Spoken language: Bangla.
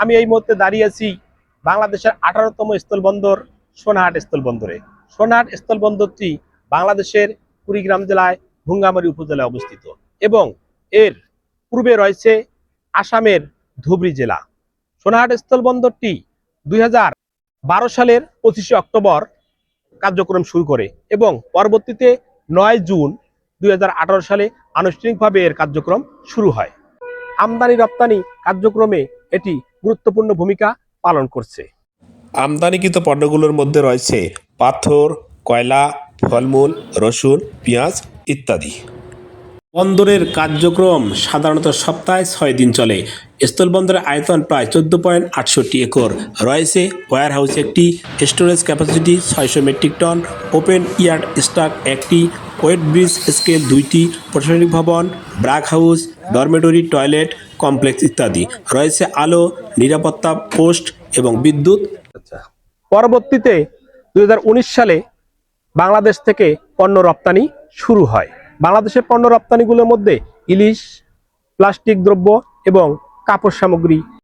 আমি এই মুহূর্তে দাঁড়িয়ে আছি বাংলাদেশের আঠারোতম স্থলবন্দর সোনাহাট স্থলবন্দরে। সোনাহাট স্থলবন্দরটি বাংলাদেশের কুড়িগ্রাম জেলায় ভুঙ্গামারী উপজেলায় অবস্থিত এবং এর পূর্বে রয়েছে আসামের ধুবড়ী জেলা। সোনাহাট স্থলবন্দরটি দুই বারো সালের পঁচিশে অক্টোবর কার্যক্রম শুরু করে এবং পরবর্তীতে নয় জুন দুই হাজার আঠারো সালে আনুষ্ঠানিকভাবে এর কার্যক্রম শুরু হয়। আমদানি রপ্তানি কার্যক্রমে এটি গুরুত্বপূর্ণ ভূমিকা পালন করছে। আমদানিকৃত পণ্যগুলোর মধ্যে রয়েছে পাথর, কয়লা, ফলমূল, রসুন, পেঁয়াজ ইত্যাদি। বন্দরের কার্যক্রম সাধারণত সপ্তাহে ছয় দিন চলে। স্থলবন্দরের আয়তন প্রায় চোদ্দ পয়েন্ট আটষট্টি একর। রয়েছে ওয়ার হাউস একটি স্টোরেজ ক্যাপাসিটি ছয়শো metric ton open yard stack একটি ওয়েট ব্রিজ স্কেল দুইটি, প্রশাসনিক ভবন, barrack house, dormitory toilet complex ইত্যাদি। রয়েছে আলো, নিরাপত্তা পোস্ট এবং বিদ্যুৎ। পরবর্তীতে দু হাজার উনিশ সালে বাংলাদেশ থেকে পণ্য রপ্তানি শুরু হয়। বাংলাদেশের পণ্য রপ্তানিগুলোর মধ্যে ইলিশ, প্লাস্টিক দ্রব্য এবং কাপড় সামগ্রী